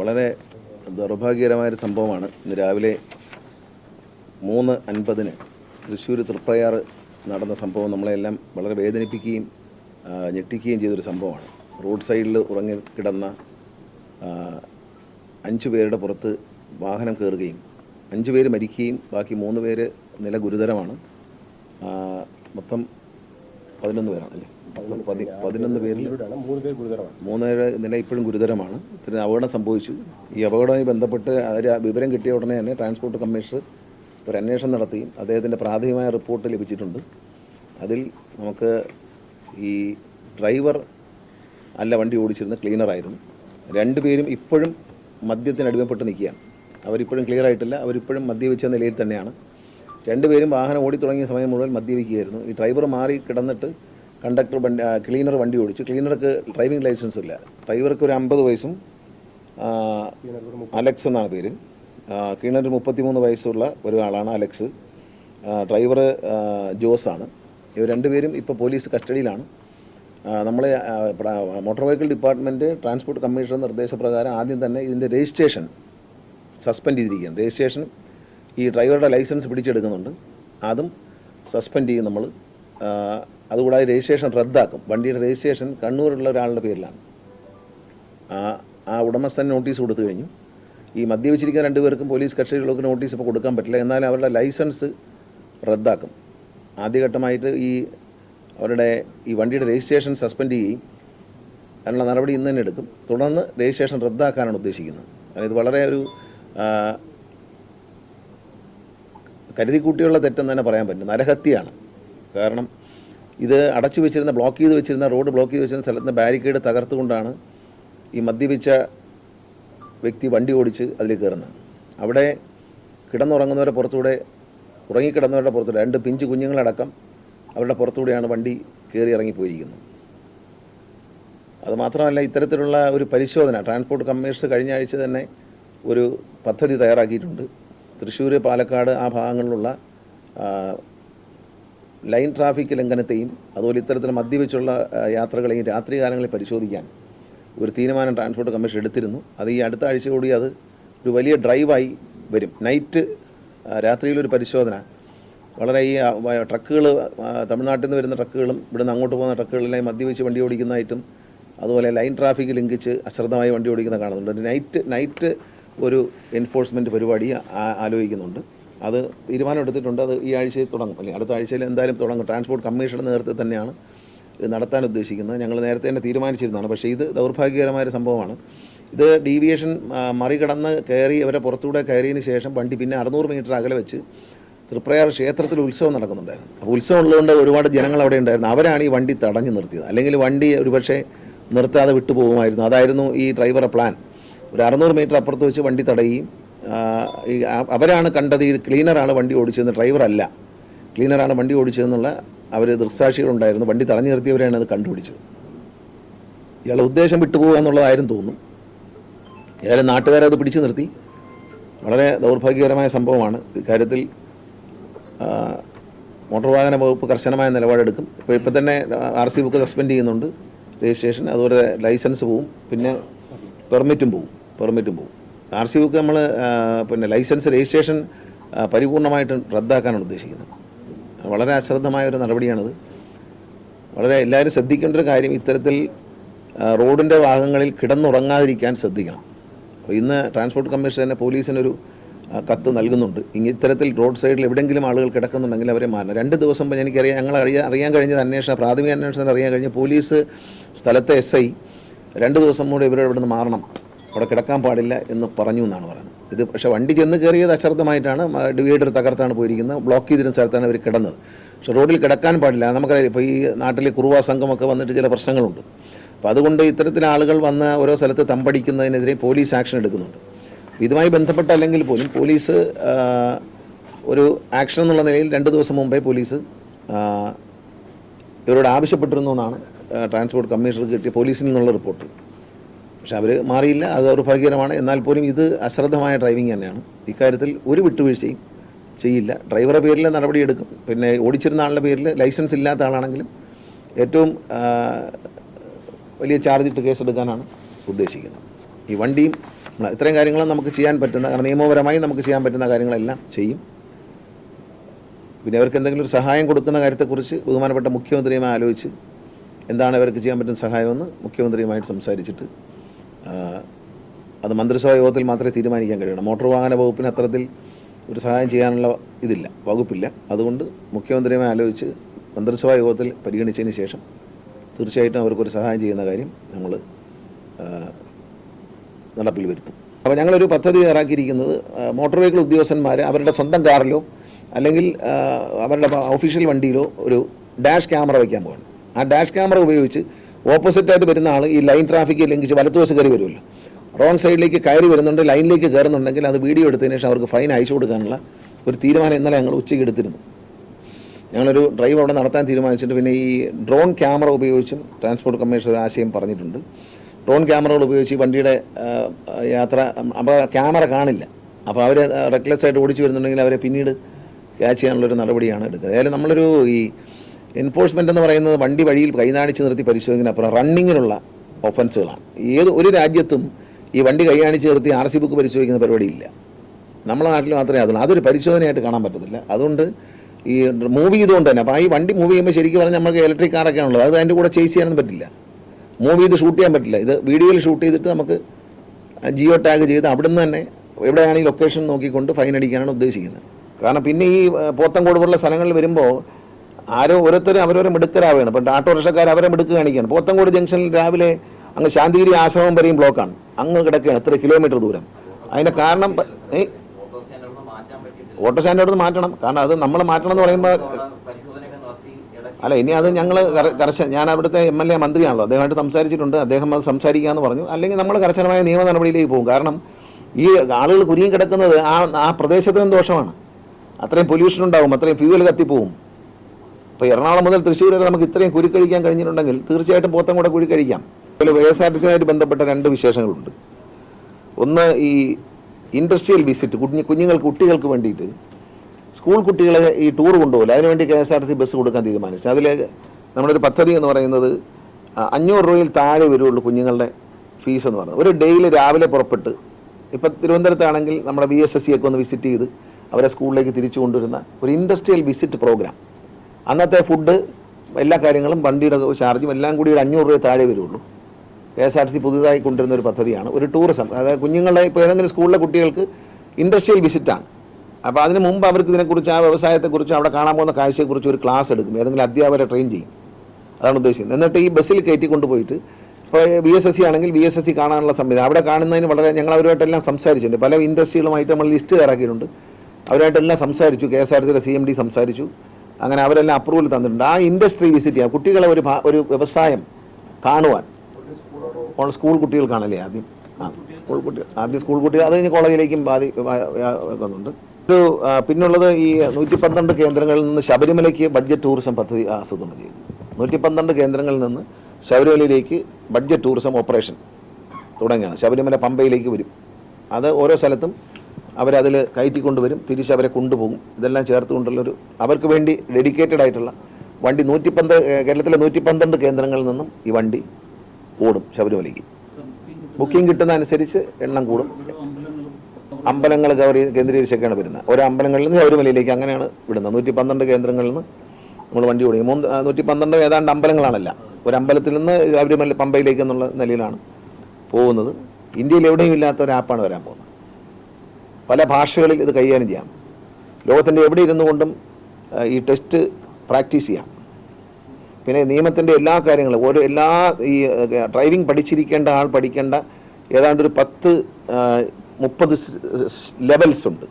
വളരെ ദൗർഭാഗ്യകരമായൊരു സംഭവമാണ്. ഇന്ന് രാവിലെ മൂന്ന് അൻപതിന് തൃശ്ശൂർ തൃപ്രയാർ നടന്ന സംഭവം നമ്മളെല്ലാം വളരെ വേദനിപ്പിക്കുകയും ഞെട്ടിക്കുകയും ചെയ്തൊരു സംഭവമാണ്. റോഡ് സൈഡിൽ ഉറങ്ങി കിടന്ന അഞ്ചു പേരുടെ പുറത്ത് വാഹനം കയറുകയും അഞ്ച് പേര് മരിക്കുകയും ബാക്കി മൂന്ന് പേര് നില ഗുരുതരമാണ്. മൊത്തം പതിനൊന്ന് പേരാണല്ലേ അല്ലേ? പതി പതിനൊന്ന് പേരിൽ മൂന്ന് പേര് ഗുരുതരമാണ്. മൂന്നുപേരുടെ നില ഇപ്പോഴും ഗുരുതരമാണ്. ഇത്രയും അപകടം സംഭവിച്ചു. ഈ അപകടവുമായി ബന്ധപ്പെട്ട് അതിൽ വിവരം കിട്ടിയ ഉടനെ തന്നെ ട്രാൻസ്പോർട്ട് കമ്മീഷണർ ഒരു അന്വേഷണം നടത്തി. അദ്ദേഹത്തിന്റെ പ്രാഥമികമായ റിപ്പോർട്ട് ലഭിച്ചിട്ടുണ്ട്. അതിൽ നമുക്ക് ഈ ഡ്രൈവർ അല്ല വണ്ടി ഓടിച്ചിരുന്ന ക്ലീനറായിരുന്നു രണ്ടുപേരും ഇപ്പോഴും മദ്യത്തിന് അടിമപ്പെട്ട് നിൽക്കുകയാണ്. അവരിപ്പോഴും ക്ലിയർ ആയിട്ടില്ല. അവരിപ്പോഴും മദ്യപിച്ച നിലയിൽ തന്നെയാണ്. രണ്ടുപേരും വാഹനം ഓടി തുടങ്ങിയ സമയം മുഴുവൻ മദ്യപിക്കുകയായിരുന്നു. ഈ ഡ്രൈവർ മാറി കിടന്നിട്ട് കണ്ടക്ടർ വണ്ടി ക്ലീനർ വണ്ടി ഓടിച്ചു. ക്ലീനർക്ക് ഡ്രൈവിംഗ് ലൈസൻസ് ഇല്ല. ഡ്രൈവർക്ക് ഒരു അമ്പത് വയസ്സും അലക്സ് എന്നാണ് പേര്. ക്ലീനർ മുപ്പത്തിമൂന്ന് വയസ്സുള്ള ഒരാളാണ് അലക്സ്. ഡ്രൈവർ ജോസാണ് ഇവർ രണ്ടുപേരും ഇപ്പോൾ പോലീസ് കസ്റ്റഡിയിലാണ്. നമ്മളെ motor vehicle department transport commissioner നിർദ്ദേശപ്രകാരം ആദ്യം തന്നെ ഇതിന്റെ രജിസ്ട്രേഷൻ സസ്പെൻഡ് ചെയ്തിരിക്കുകയാണ്. രജിസ്ട്രേഷൻ ഈ ഡ്രൈവറുടെ ലൈസൻസ് പിടിച്ചെടുക്കുന്നുണ്ട്. അതും സസ്പെൻഡ് ചെയ്യും നമ്മൾ അതുകൂടാതെ രജിസ്ട്രേഷൻ റദ്ദാക്കും. വണ്ടിയുടെ രജിസ്ട്രേഷൻ കണ്ണൂരുള്ള ഒരാളുടെ പേരിലാണ്. ആ ഉടമസ്ഥൻ നോട്ടീസ് കൊടുത്തു കഴിഞ്ഞു. ഈ മദ്യപിച്ചിരിക്കുന്ന രണ്ടുപേർക്കും പോലീസ് കക്ഷികൾക്ക് നോട്ടീസ് ഇപ്പോൾ കൊടുക്കാൻ പറ്റില്ല. എന്നാൽ അവരുടെ ലൈസൻസ് റദ്ദാക്കും. ആദ്യഘട്ടമായിട്ട് ഈ അവരുടെ ഈ വണ്ടിയുടെ രജിസ്ട്രേഷൻ സസ്പെൻഡ് ചെയ്യുകയും അതിനുള്ള നടപടി ഇന്ന് തന്നെ എടുക്കും. തുടർന്ന് രജിസ്ട്രേഷൻ റദ്ദാക്കാനാണ് ഉദ്ദേശിക്കുന്നത്. അതായത് വളരെ ഒരു കരുതിക്കൂട്ടിയുള്ള തെറ്റെന്ന് തന്നെ പറയാൻ പറ്റും. നരഹത്യയാണ്. കാരണം ഇത് അടച്ചു വെച്ചിരുന്ന ബ്ലോക്ക് ചെയ്ത് വെച്ചിരുന്ന റോഡ് ബ്ലോക്ക് ചെയ്ത് വെച്ചിരുന്ന സ്ഥലത്ത് ബാരിക്കേഡ് തകർത്തുകൊണ്ടാണ് ഈ മദ്യപിച്ച വ്യക്തി വണ്ടി ഓടിച്ച് അതിൽ കയറുന്നത്. അവിടെ കിടന്നുറങ്ങുന്നവരുടെ പുറത്തൂടെ ഉറങ്ങിക്കിടന്നവരുടെ പുറത്തൂടെ രണ്ട് പിഞ്ച് കുഞ്ഞുങ്ങളടക്കം അവരുടെ പുറത്തൂടെയാണ് വണ്ടി കയറി ഇറങ്ങിപ്പോയിരിക്കുന്നത്. അതുമാത്രമല്ല ഇത്തരത്തിലുള്ള ഒരു പരിശോധന ട്രാൻസ്പോർട്ട് കമ്മീഷണർ കഴിഞ്ഞ ആഴ്ച തന്നെ ഒരു പദ്ധതി തയ്യാറാക്കിയിട്ടുണ്ട്. തൃശ്ശൂർ പാലക്കാട് ആ ഭാഗങ്ങളിലുള്ള ലൈൻ ട്രാഫിക് ലംഘനത്തെയും അതുപോലെ ഇത്തരത്തിൽ മദ്യപിച്ചുള്ള യാത്രകളെയും രാത്രികാലങ്ങളിൽ പരിശോധിക്കാൻ ഒരു തീരുമാനം ട്രാൻസ്പോർട്ട് കമ്മീഷൻ എടുത്തിരുന്നു. അത് ഈ അടുത്ത ആഴ്ച കൂടി അത് ഒരു വലിയ ഡ്രൈവായി വരും. നൈറ്റ് രാത്രിയിലൊരു പരിശോധന. വളരെ ഈ ട്രക്കുകൾ തമിഴ്നാട്ടിൽ നിന്ന് വരുന്ന ട്രക്കുകളും ഇവിടുന്ന് അങ്ങോട്ട് പോകുന്ന ട്രക്കുകളിലായി മദ്യപിച്ച് വണ്ടി ഓടിക്കുന്നതായിട്ടും അതുപോലെ ലൈൻ ട്രാഫിക് ലംഘിച്ച് അശ്രദ്ധമായി വണ്ടി ഓടിക്കുന്ന കാണുന്നുണ്ട്. നൈറ്റ് നൈറ്റ് ഒരു എൻഫോഴ്സ്മെന്റ് പരിപാടി ആലോചിക്കുന്നുണ്ട്. അത് തീരുമാനം എടുത്തിട്ടുണ്ട്. അത് ഈ ആഴ്ചയിൽ തുടങ്ങും. അല്ലെങ്കിൽ അടുത്ത ആഴ്ചയിൽ എന്തായാലും തുടങ്ങും. ട്രാൻസ്പോർട്ട് കമ്മീഷന്റെ നേതൃത്വത്തിൽ തന്നെയാണ് നടത്താൻ ഉദ്ദേശിക്കുന്നത്. ഞങ്ങൾ നേരത്തെ തന്നെ തീരുമാനിച്ചിരുന്നതാണ്. പക്ഷേ ഇത് ദൗർഭാഗ്യകരമായ ഒരു സംഭവമാണ്. ഇത് ഡീവിയേഷൻ മറികടന്ന് കയറി അവരെ പുറത്തൂടെ കയറിയതിന് ശേഷം വണ്ടി പിന്നെ അറുന്നൂറ് മീറ്റർ അകലെ വെച്ച് തൃപ്രയാർ ക്ഷേത്രത്തിൽ ഉത്സവം നടക്കുന്നുണ്ടായിരുന്നു. അപ്പോൾ ഉത്സവം ഉള്ളതുകൊണ്ട് ഒരുപാട് ജനങ്ങൾ അവിടെ ഉണ്ടായിരുന്നു. അവരാണ് ഈ വണ്ടി തടഞ്ഞു നിർത്തിയത്. അല്ലെങ്കിൽ വണ്ടി ഒരുപക്ഷെ നിർത്താതെ വിട്ടുപോകുമായിരുന്നു. അതായിരുന്നു ഈ ഡ്രൈവറെ പ്ലാൻ ഒരു അറുന്നൂറ് മീറ്റർ അപ്പുറത്ത് വെച്ച് വണ്ടി തടയുകയും അവരാണ് കണ്ടത് ഈ ക്ലീനറാണ് വണ്ടി ഓടിച്ചതെന്ന്. ഡ്രൈവറല്ല. ക്ലീനറാണ് വണ്ടി ഓടിച്ചതെന്നുള്ള അവർ ദൃക്സാക്ഷികളുണ്ടായിരുന്നു. വണ്ടി തടഞ്ഞു നിർത്തിയവരെയാണ് അത് കണ്ടുപിടിച്ചത്. ഇയാളുടെ ഉദ്ദേശം വിട്ടുപോകുക എന്നുള്ളതായിരുന്നു തോന്നും. ഏതായാലും അത് പിടിച്ചു നിർത്തി. വളരെ ദൗർഭാഗ്യകരമായ സംഭവമാണ്. ഇക്കാര്യത്തിൽ മോട്ടോർ വാഹന വകുപ്പ് കർശനമായ നിലപാടെടുക്കും. ഇപ്പോൾ ഇപ്പം തന്നെ ആർ സി ബുക്ക് സസ്പെൻഡ് ചെയ്യുന്നുണ്ട്. രജിസ്ട്രേഷൻ അതുപോലെ ലൈസൻസ് പോവും. പിന്നെ പെർമിറ്റും പോവും. പെർമിറ്റും പോകും ആർ സി ബുക്ക് നമ്മൾ പിന്നെ ലൈസൻസ് രജിസ്ട്രേഷൻ പരിപൂർണമായിട്ടും റദ്ദാക്കാനാണ് ഉദ്ദേശിക്കുന്നത്. വളരെ അശ്രദ്ധമായ ഒരു നടപടിയാണിത്. വളരെ എല്ലാവരും ശ്രദ്ധിക്കേണ്ട ഒരു കാര്യം ഇത്തരത്തിൽ റോഡിന്റെ ഭാഗങ്ങളിൽ കിടന്നുറങ്ങാതിരിക്കാൻ ശ്രദ്ധിക്കണം. അപ്പോൾ ഇന്ന് ട്രാൻസ്പോർട്ട് കമ്മീഷൻ തന്നെ പോലീസിനൊരു കത്ത് നൽകുന്നുണ്ട്. ഇത്തരത്തിൽ റോഡ് സൈഡിൽ എവിടെയെങ്കിലും ആളുകൾ കിടക്കുന്നുണ്ടെങ്കിൽ അവരെ മാറണം രണ്ട് ദിവസം മുമ്പ് എനിക്കറിയാം ഞങ്ങൾ അറിയാൻ അറിയാൻ കഴിഞ്ഞത് അന്വേഷണം പ്രാഥമിക അന്വേഷണത്തിൽ അറിയാൻ കഴിഞ്ഞ പോലീസ് സ്ഥലത്തെ എസ് ഐ രണ്ട് ദിവസം കൂടെ ഇവരെ ഇവിടെ നിന്ന് മാറണം. അവിടെ കിടക്കാൻ പാടില്ല എന്ന് പറഞ്ഞു എന്നാണ് പറയുന്നത്. ഇത് പക്ഷേ വണ്ടി ചെന്ന് കയറിയത് അശ്രദ്ധമായിട്ടാണ്. ഡിവൈഡർ തകർത്താണ് പോയിരിക്കുന്നത്. ബ്ലോക്ക് ചെയ്തിരുന്ന സ്ഥലത്താണ് ഇവർ കിടന്നത്. പക്ഷേ റോഡിൽ കിടക്കാൻ പാടില്ല. നമുക്കറിയാം ഇപ്പോൾ ഈ നാട്ടിൽ കുറുവാ സംഘമൊക്കെ വന്നിട്ട് ചില പ്രശ്നങ്ങളുണ്ട്. അപ്പോൾ അതുകൊണ്ട് ഇത്തരത്തിൽ ആളുകൾ വന്ന് ഓരോ സ്ഥലത്ത് തമ്പടിക്കുന്നതിനെതിരെ പോലീസ് ആക്ഷൻ എടുക്കുന്നുണ്ട്. ഇതുമായി ബന്ധപ്പെട്ട അല്ലെങ്കിൽ പോലും പോലീസ് ഒരു ആക്ഷൻ എന്നുള്ള നിലയിൽ രണ്ട് ദിവസം മുമ്പേ പോലീസ് ഇവരോട് ആവശ്യപ്പെട്ടിരുന്നു എന്നാണ് ട്രാൻസ്പോർട്ട് കമ്മീഷണർക്ക് കിട്ടിയ പോലീസിൽ നിന്നുള്ള റിപ്പോർട്ട്. പക്ഷെ അവർ മാറിയില്ല അത് ദൗർഭാഗ്യകരമാണ് എന്നാൽ പോലും ഇത് അശ്രദ്ധമായ ഡ്രൈവിംഗ് തന്നെയാണ്. ഇക്കാര്യത്തിൽ ഒരു വിട്ടുവീഴ്ചയും ചെയ്യില്ല. ഡ്രൈവറുടെ പേരിൽ നടപടിയെടുക്കും പിന്നെ ഓടിച്ചിരുന്ന ആളുടെ പേരിൽ ലൈസൻസ് ഇല്ലാത്ത ആളാണെങ്കിലും ഏറ്റവും വലിയ ചാർജ് ഇട്ട് കേസെടുക്കാനാണ് ഉദ്ദേശിക്കുന്നത്. ഈ വണ്ടിയും ഇത്രയും കാര്യങ്ങളും നമുക്ക് ചെയ്യാൻ പറ്റുന്ന കാരണം നിയമപരമായി നമുക്ക് ചെയ്യാൻ പറ്റുന്ന കാര്യങ്ങളെല്ലാം ചെയ്യും. പിന്നെ അവർക്ക് എന്തെങ്കിലും ഒരു സഹായം കൊടുക്കുന്ന കാര്യത്തെക്കുറിച്ച് ബഹുമാനപ്പെട്ട മുഖ്യമന്ത്രിയുമായി ആലോചിച്ച് എന്താണ് അവർക്ക് ചെയ്യാൻ പറ്റുന്ന സഹായമെന്ന് മുഖ്യമന്ത്രിയുമായിട്ട് സംസാരിച്ചിട്ട് അത് മന്ത്രിസഭാ യോഗത്തിൽ മാത്രമേ തീരുമാനിക്കാൻ കഴിയണം മോട്ടോർ വാഹന വകുപ്പിന് അത്തരത്തിൽ ഒരു സഹായം ചെയ്യാനുള്ള ഇതില്ല വകുപ്പില്ല. അതുകൊണ്ട് മുഖ്യമന്ത്രിയുമായി ആലോചിച്ച് മന്ത്രിസഭാ യോഗത്തിൽ പരിഗണിച്ചതിന് ശേഷം തീർച്ചയായിട്ടും അവർക്കൊരു സഹായം ചെയ്യുന്ന കാര്യം നമ്മൾ നടപ്പിൽ വരുത്തും. അപ്പോൾ ഞങ്ങളൊരു പദ്ധതി തയ്യാറാക്കിയിരിക്കുന്നത് മോട്ടോർ വെഹിക്കിൾ ഉദ്യോഗസ്ഥന്മാർ അവരുടെ സ്വന്തം കാറിലോ അല്ലെങ്കിൽ അവരുടെ ഒഫീഷ്യൽ വണ്ടിയിലോ ഒരു ഡാഷ് ക്യാമറ വയ്ക്കാൻ പോകണം ആ ഡാഷ് ക്യാമറ ഉപയോഗിച്ച് ഓപ്പോസിറ്റായിട്ട് വരുന്ന ആൾ ഈ ലൈൻ ട്രാഫിക്കിൽ ലംഘിച്ച് വലത്തുവശം കയറി വരുമല്ലോ. റോങ് സൈഡിലേക്ക് കയറി വരുന്നുണ്ട് ലൈനിലേക്ക് കയറുന്നുണ്ടെങ്കിൽ അത് വീഡിയോ എടുത്തതിന് ശേഷം അവർക്ക് ഫൈൻ അയച്ചു കൊടുക്കാനുള്ള ഒരു തീരുമാനം ഇന്നലെ ഞങ്ങൾ ഉച്ചയ്ക്ക് എടുത്തിരുന്നു. ഞങ്ങളൊരു ഡ്രൈവ് അവിടെ നടത്താൻ തീരുമാനിച്ചിട്ട് പിന്നെ ഈ ഡ്രോൺ ക്യാമറ ഉപയോഗിച്ചും ട്രാൻസ്പോർട്ട് കമ്മീഷൻ ഒരു ആശയം പറഞ്ഞിട്ടുണ്ട്. ഡ്രോൺ ക്യാമറകൾ ഉപയോഗിച്ച് വണ്ടിയുടെ യാത്ര അപ്പോൾ ക്യാമറ കാണില്ല. അപ്പോൾ അവർ റെക്ലെസ് ആയിട്ട് ഓടിച്ചു വരുന്നുണ്ടെങ്കിൽ അവരെ പിന്നീട് ക്യാച്ച് ചെയ്യാനുള്ളൊരു നടപടിയാണ് എടുക്കുന്നത്. ഏതായാലും നമ്മളൊരു ഈ എൻഫോഴ്സ്മെന്റ് എന്ന് പറയുന്നത് വണ്ടി വഴിയിൽ കൈനാണിച്ച് നിർത്തി പരിശോധിക്കുന്നതിനപ്പുറം റണ്ണിങ്ങിനുള്ള ഒഫൻസുകളാണ് ഏത് ഒരു രാജ്യത്തും ഈ വണ്ടി കൈയാണിച്ച് നിർത്തി ആർ സി ബുക്ക് പരിശോധിക്കുന്ന പരിപാടിയില്ല. നമ്മുടെ നാട്ടിൽ മാത്രമേ അതുള്ളൂ. അതൊരു പരിശോധനയായിട്ട് കാണാൻ പറ്റത്തില്ല. അതുകൊണ്ട് ഈ മൂവ് ചെയ്തുകൊണ്ട് തന്നെ അപ്പോൾ ഈ വണ്ടി മൂവ് ചെയ്യുമ്പോൾ ശരിക്കും പറഞ്ഞാൽ നമുക്ക് ഇലക്ട്രിക് കാറൊക്കെ ആണുള്ളത് അത് അതിന്റെ കൂടെ ചേസ് ചെയ്യാനൊന്നും പറ്റില്ല. മൂവ് ചെയ്ത് ഷൂട്ട് ചെയ്യാൻ പറ്റില്ല. ഇത് വീഡിയോയിൽ ഷൂട്ട് ചെയ്തിട്ട് നമുക്ക് ജിയോ ടാഗ് ചെയ്ത് അവിടുന്ന് തന്നെ എവിടെയാണ് ഈ ലൊക്കേഷൻ നോക്കിക്കൊണ്ട് ഫൈൻ അടിക്കാനാണ് ഉദ്ദേശിക്കുന്നത്. കാരണം പിന്നെ ഈ പോത്തൻകോട് പോലുള്ള സ്ഥലങ്ങളിൽ വരുമ്പോൾ ആരോ ഓരോരുത്തരും അവരവരെ മിടുക്കരാവുകയാണ്. ഇപ്പം ഓട്ടോറിക്ഷക്കാർ അവരെ മിടുക്ക് കാണിക്കുകയാണ്. പോത്തങ്കോട് ജംഗ്ഷനിൽ രാവിലെ അങ്ങ് ശാന്തിഗിരി ആശ്രമം വരെയും ബ്ലോക്കാണ്. അങ്ങ് കിടക്കുകയാണ് എത്ര കിലോമീറ്റർ ദൂരം. അതിന്റെ കാരണം ഓട്ടോ സ്റ്റാൻഡൊന്നും മാറ്റാൻ പറ്റിയിട്ടില്ല ഓട്ടോ സ്റ്റാൻഡ് മാറ്റണം. കാരണം അത് നമ്മൾ മാറ്റണം എന്ന് പറയുമ്പോൾ അല്ല ഇനി അത് ഞങ്ങൾ കർശന ഞാൻ അവിടുത്തെ എം എൽ എ മന്ത്രിയാണല്ലോ. അദ്ദേഹമായിട്ട് സംസാരിച്ചിട്ടുണ്ട്. അദ്ദേഹം അത് സംസാരിക്കാമെന്ന് പറഞ്ഞു. അല്ലെങ്കിൽ നമ്മൾ കർശനമായ നിയമ നടപടിയിലേക്ക് പോകും. കാരണം ഈ ആളുകൾ കുരുങ്ങി കിടക്കുന്നത് ആ ആ പ്രദേശത്തിനും ദോഷമാണ്. അത്രയും പൊല്യൂഷൻ ഉണ്ടാവും. അത്രയും ഫ്യൂവൽ കത്തിപ്പോവും. ഇപ്പോൾ എറണാകുളം മുതൽ തൃശ്ശൂർ വരെ നമുക്ക് ഇത്രയും കുരുക്കഴിക്കാൻ കഴിഞ്ഞിട്ടുണ്ടെങ്കിൽ തീർച്ചയായിട്ടും പോത്തം കൂടെ കുരുക്കഴിക്കാം അതിൽ കെ എസ് ആർ ടി ബന്ധപ്പെട്ട രണ്ട് വിശേഷങ്ങളുണ്ട്. ഒന്ന് ഈ ഇൻഡസ്ട്രിയൽ വിസിറ്റ് കുഞ്ഞു കുഞ്ഞുങ്ങൾക്ക് കുട്ടികൾക്ക് വേണ്ടിയിട്ട് സ്കൂൾ കുട്ടികളെ ഈ ടൂർ കൊണ്ടുപോകില്ല അതിനുവേണ്ടി K S R T C bus കൊടുക്കാൻ തീരുമാനിച്ചു. അതിൽ നമ്മുടെ ഒരു പദ്ധതി എന്ന് പറയുന്നത് അഞ്ഞൂറ് രൂപയിൽ താഴെ വരുള്ളൂ കുഞ്ഞുങ്ങളുടെ ഫീസ് എന്ന് പറയുന്നത്. ഒരു ഡെയിലി രാവിലെ പുറപ്പെട്ട് ഇപ്പം തിരുവനന്തപുരത്താണെങ്കിൽ നമ്മുടെ ബി എസ് എസ് സി ഒക്കെ ഒന്ന് വിസിറ്റ് ചെയ്ത് അവരെ സ്കൂളിലേക്ക് തിരിച്ചു കൊണ്ടുവരുന്ന ഒരു ഇൻഡസ്ട്രിയൽ വിസിറ്റ് പ്രോഗ്രാം. അന്നത്തെ ഫുഡ് എല്ലാ കാര്യങ്ങളും വണ്ടിയുടെ ചാർജും എല്ലാം കൂടി ഒരു അഞ്ഞൂറ് രൂപ താഴെ വരുള്ളൂ. K S R T C പുതുതായി കൊണ്ടുവരുന്ന ഒരു പദ്ധതിയാണ്. ഒരു ടൂറിസം അതായത് കുഞ്ഞുങ്ങളുടെ ഇപ്പോൾ ഏതെങ്കിലും സ്കൂളിലെ കുട്ടികൾക്ക് ഇൻഡസ്ട്രിയൽ വിസിറ്റാണ്. അപ്പോൾ അതിന് മുമ്പ് അവർക്ക് ഇതിനെക്കുറിച്ച് ആ വ്യവസായത്തെക്കുറിച്ച് അവിടെ കാണാൻ പോകുന്ന കാഴ്ചയെക്കുറിച്ച് ഒരു ക്ലാസ് എടുക്കും. ഏതെങ്കിലും അധ്യാപകരെ ട്രെയിൻ ചെയ്യും. അതാണ് ഉദ്ദേശിക്കുന്നത് എന്നിട്ട് ഈ ബസ്സിൽ കയറ്റി കൊണ്ടുപോയിട്ട് ഇപ്പോൾ ബി എസ് എസ് സി ആണെങ്കിൽ ബി എസ് എസ് സി കാണാനുള്ള സംവിധാനം. അവിടെ കാണുന്നതിന് വളരെ ഞങ്ങൾ അവരുമായിട്ടെല്ലാം സംസാരിച്ചിട്ടുണ്ട്. പല ഇൻഡസ്ട്രികളുമായിട്ട് നമ്മൾ ലിസ്റ്റ് തയ്യാറാക്കിയിട്ടുണ്ട്. അവരുമായിട്ടെല്ലാം സംസാരിച്ചു. കെ എസ് ആർ സിയുടെ സി എം ഡി സംസാരിച്ചു. അങ്ങനെ അവരെല്ലാം അപ്രൂവൽ തന്നിട്ടുണ്ട്. ആ ഇൻഡസ്ട്രി വിസിറ്റ് ചെയ്യാം. കുട്ടികളെ ഒരു ഒരു വ്യവസായം കാണുവാൻ. സ്കൂൾ സ്കൂൾ കുട്ടികൾക്കാണല്ലേ ആദ്യം? ആ സ്കൂൾ കുട്ടികൾ ആദ്യം സ്കൂൾ കുട്ടികൾ അത് കഴിഞ്ഞ് കോളേജിലേക്കും ബാധി വെക്കുന്നുണ്ട് ഒരു പിന്നുള്ളത് ഈ നൂറ്റി പന്ത്രണ്ട് കേന്ദ്രങ്ങളിൽ നിന്ന് ശബരിമലയ്ക്ക് ബഡ്ജറ്റ് ടൂറിസം പദ്ധതി ആസൂത്രണം ചെയ്തു. നൂറ്റി പന്ത്രണ്ട് കേന്ദ്രങ്ങളിൽ നിന്ന് ശബരിമലയിലേക്ക് ബഡ്ജറ്റ് ടൂറിസം ഓപ്പറേഷൻ തുടങ്ങിയാണ് ശബരിമല പമ്പയിലേക്ക് വരും. അത് ഓരോ സ്ഥലത്തും അവരതിൽ കയറ്റിക്കൊണ്ടുവരും തിരിച്ച് അവരെ കൊണ്ടുപോകും. ഇതെല്ലാം ചേർത്തുകൊണ്ടുള്ളൊരു അവർക്ക് വേണ്ടി ഡെഡിക്കേറ്റഡ് ആയിട്ടുള്ള വണ്ടി നൂറ്റി പന്ത് കേരളത്തിലെ നൂറ്റി പന്ത്രണ്ട് കേന്ദ്രങ്ങളിൽ നിന്നും ഈ വണ്ടി ഓടും ശബരിമലയ്ക്ക്. ബുക്കിംഗ് കിട്ടുന്ന അനുസരിച്ച് എണ്ണം കൂടും. അമ്പലങ്ങൾ കവർ കേന്ദ്രീകരിച്ചൊക്കെയാണ് വരുന്നത്. ഓരോ അമ്പലങ്ങളിൽ നിന്ന് ശബരിമലയിലേക്ക് അങ്ങനെയാണ് വിടുന്നത്. നൂറ്റി പന്ത്രണ്ട് കേന്ദ്രങ്ങളിൽ നിന്ന് നമ്മൾ വണ്ടി ഓടിക്കും മൂന്ന് നൂറ്റി പന്ത്രണ്ട് ഏതാണ്ട് അമ്പലങ്ങളാണല്ല. ഒരു അമ്പലത്തിൽ നിന്ന് ശബരിമല പമ്പയിലേക്ക് എന്നുള്ള നിലയിലാണ് പോകുന്നത്. ഇന്ത്യയിൽ എവിടെയും ഇല്ലാത്ത ഒരു ആപ്പാണ് വരാൻ പോകുന്നത്. പല ഭാഷകളിൽ ഇത് കൈകാര്യം ചെയ്യാം. ലോകത്തിന്റെ എവിടെ ഇരുന്നു കൊണ്ടും ഈ ടെസ്റ്റ് പ്രാക്ടീസ് ചെയ്യാം. പിന്നെ നിയമത്തിന്റെ എല്ലാ കാര്യങ്ങളും ഓരോ എല്ലാ ഈ ഡ്രൈവിംഗ് പഠിച്ചിരിക്കേണ്ട ആൾ പഠിക്കേണ്ട ഏതാണ്ട് ഒരു പത്ത് മുപ്പത് ലെവൽസ് ഉണ്ട്.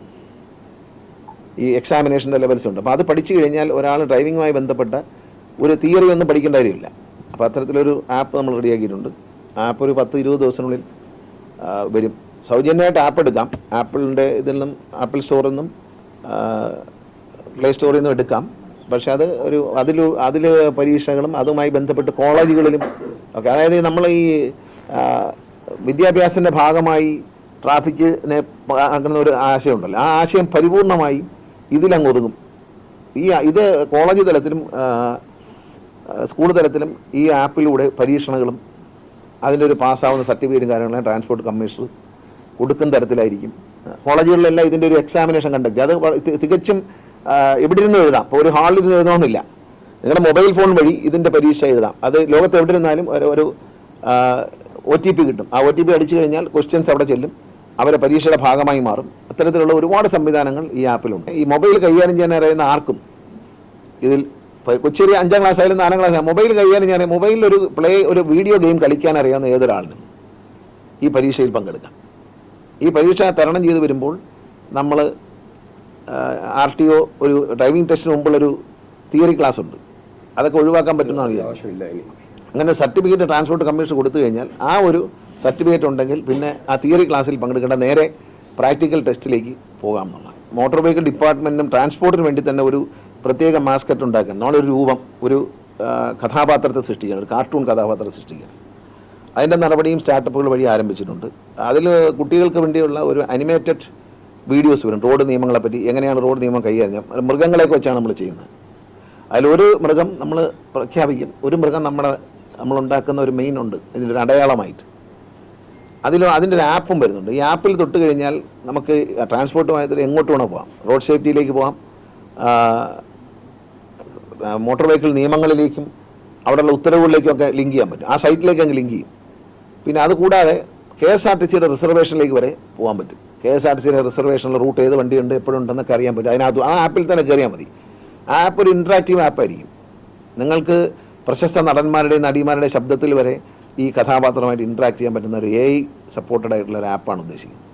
ഈ എക്സാമിനേഷന്റെ ലെവൽസ് ഉണ്ട്. അപ്പോൾ അത് പഠിച്ചു കഴിഞ്ഞാൽ ഒരാൾ ഡ്രൈവിങ്ങുമായി ബന്ധപ്പെട്ട ഒരു തിയറി ഒന്നും പഠിക്കേണ്ട കാര്യമില്ല. അപ്പോൾ അത്തരത്തിലൊരു ആപ്പ് നമ്മൾ റെഡിയാക്കിയിട്ടുണ്ട്. ആപ്പ് ഒരു പത്ത് ഇരുപത് ദിവസത്തിനുള്ളിൽ വരും. സൗജന്യമായിട്ട് ആപ്പ് എടുക്കാം. ആപ്പിളിന്റെ ഇതിൽ നിന്നും ആപ്പിൾ സ്റ്റോറിൽ നിന്നും പ്ലേ സ്റ്റോറിൽ നിന്നും എടുക്കാം. പക്ഷേ അത് ഒരു അതിൽ അതിൽ പരീക്ഷകളും അതുമായി ബന്ധപ്പെട്ട് കോളേജുകളിലും ഒക്കെ. അതായത് നമ്മൾ ഈ വിദ്യാഭ്യാസത്തിന്റെ ഭാഗമായി ട്രാഫിക്കിനെ ആക്കുന്ന ഒരു ആശയമുണ്ടല്ലോ ആ ആശയം പരിപൂർണമായും ഇതിലങ്ങ് ഒതുങ്ങും. ഈ ഇത് കോളേജ് തലത്തിലും സ്കൂൾ തലത്തിലും ഈ ആപ്പിലൂടെ പരീക്ഷണങ്ങളും അതിന്റെ ഒരു പാസ്സാവുന്ന സർട്ടിഫിക്കറ്റും കാര്യങ്ങളും ട്രാൻസ്പോർട്ട് കമ്മീഷണർ കൊടുക്കുന്ന തരത്തിലായിരിക്കും. കോളേജുകളിലെല്ലാം ഇതിന്റെ ഒരു എക്സാമിനേഷൻ കണ്ടക്ട് അത് തികച്ചും എവിടെ ഇരുന്ന് എഴുതാം. ഇപ്പോൾ ഒരു ഹാളിൽ ഇരുന്ന് എഴുതണമെന്നില്ല. നിങ്ങളുടെ മൊബൈൽ ഫോൺ വഴി ഇതിന്റെ പരീക്ഷ എഴുതാം. അത് ലോകത്ത് എവിടെ ഇരുന്നാലും ഒരു ഒ ടി പി കിട്ടും. ആ ഒ ടി പി അടിച്ചു കഴിഞ്ഞാൽ ക്വസ്റ്റ്യൻസ് അവിടെ ചെല്ലും. അവരെ പരീക്ഷയുടെ ഭാഗമായി മാറും. അത്തരത്തിലുള്ള ഒരുപാട് സംവിധാനങ്ങൾ ഈ ആപ്പിലുണ്ട്. ഈ മൊബൈൽ കൈകാര്യം ചെയ്യാൻ അറിയുന്ന ആർക്കും ഇതിൽ കൊച്ചേരി അഞ്ചാം ക്ലാസ് ആയാലും നാലാം ക്ലാസ് മൊബൈൽ കൈകാര്യം ചെയ്യാൻ മൊബൈലിൽ ഒരു പ്ലേ ഒരു വീഡിയോ ഗെയിം കളിക്കാൻ അറിയാവുന്ന ഏതൊരാളിനും ഈ പരീക്ഷയിൽ പങ്കെടുക്കാം. ഈ പരീക്ഷ തരണം ചെയ്ത് വരുമ്പോൾ നമ്മൾ ആർ ടി ഒ ഒരു ഡ്രൈവിംഗ് ടെസ്റ്റിന് മുമ്പുള്ളൊരു തിയറി ക്ലാസ് ഉണ്ട് അതൊക്കെ ഒഴിവാക്കാൻ പറ്റുന്നതാണ് അങ്ങനെ സർട്ടിഫിക്കറ്റ് ട്രാൻസ്പോർട്ട് കമ്മീഷൻ കൊടുത്തു കഴിഞ്ഞാൽ ആ ഒരു സർട്ടിഫിക്കറ്റ് ഉണ്ടെങ്കിൽ പിന്നെ ആ തിയറി ക്ലാസ്സിൽ പങ്കെടുക്കേണ്ട നേരെ പ്രാക്ടിക്കൽ ടെസ്റ്റിലേക്ക് പോകാം എന്നുള്ളതാണ് മോട്ടോർ വെഹിക്കിൾ ഡിപ്പാർട്ട്മെന്റിനും ട്രാൻസ്പോർട്ടിന് വേണ്ടി തന്നെ ഒരു പ്രത്യേക മാസ്കറ്റ് ഉണ്ടാക്കണം. നമ്മളൊരു രൂപം ഒരു കഥാപാത്രത്തെ സൃഷ്ടിക്കണം ഒരു കാർട്ടൂൺ കഥാപാത്രത്തെ സൃഷ്ടിക്കണം. അതിന്റെ നടപടിയും സ്റ്റാർട്ടപ്പുകൾ വഴി ആരംഭിച്ചിട്ടുണ്ട്. അതിൽ കുട്ടികൾക്ക് വേണ്ടിയുള്ള ഒരു അനിമേറ്റഡ് വീഡിയോസ് വരും. റോഡ് നിയമങ്ങളെപ്പറ്റി എങ്ങനെയാണ് റോഡ് നിയമം കൈകാര്യം. മൃഗങ്ങളെയൊക്കെ വെച്ചാണ് നമ്മൾ ചെയ്യുന്നത്. അതിലൊരു മൃഗം നമ്മൾ പ്രഖ്യാപിക്കും. ഒരു മൃഗം നമ്മുടെ നമ്മളുണ്ടാക്കുന്ന ഒരു മെയിൻ ഉണ്ട്. ഇതിന്റെ അടയാളമായിട്ട്. അതിൽ അതിന്റെ ഒരു ആപ്പും വരുന്നുണ്ട്. ഈ ആപ്പിൽ തൊട്ട് കഴിഞ്ഞാൽ നമുക്ക് ട്രാൻസ്പോർട്ടുമായിട്ട് എങ്ങോട്ട് വേണോ പോകാം. റോഡ് സേഫ്റ്റിയിലേക്ക് പോകാം. മോട്ടോർ വെഹിക്കിൾ നിയമങ്ങളിലേക്കും അവിടെയുള്ള ഉത്തരവുകളിലേക്കും ഒക്കെ ലിങ്ക് ചെയ്യാൻ പറ്റും. ആ സൈറ്റിലേക്ക് അങ്ങ് ലിങ്ക് ചെയ്യും. പിന്നെ അതുകൂടാതെ കെ എസ് ആർ ടി സിയുടെ റിസർവേഷനിലേക്ക് വരെ പോകാൻ പറ്റും. കെ എസ് ആർ ടി സിയുടെ റിസർവേഷനിൽ റൂട്ട് ഏത് വണ്ടിയുണ്ട് എപ്പോഴുണ്ടെന്നൊക്കെ അറിയാൻ പറ്റും. അതിനകത്ത് ആ ആപ്പിൽ തന്നെ കയറിയാൽ മതി. ആ ആപ്പ് ഒരു ഇൻട്രാക്റ്റീവ് ആപ്പായിരിക്കും നിങ്ങൾക്ക് പ്രശസ്ത നടന്മാരുടെയും നടിമാരുടെയും ശബ്ദത്തിൽ വരെ ഈ കഥാപാത്രമായിട്ട് ഇൻട്രാക്ട് ചെയ്യാൻ പറ്റുന്ന ഒരു എ ഐ സപ്പോർട്ടഡ് ആയിട്ടുള്ള ഒരു ആപ്പാണ് ഉദ്ദേശിക്കുന്നത്.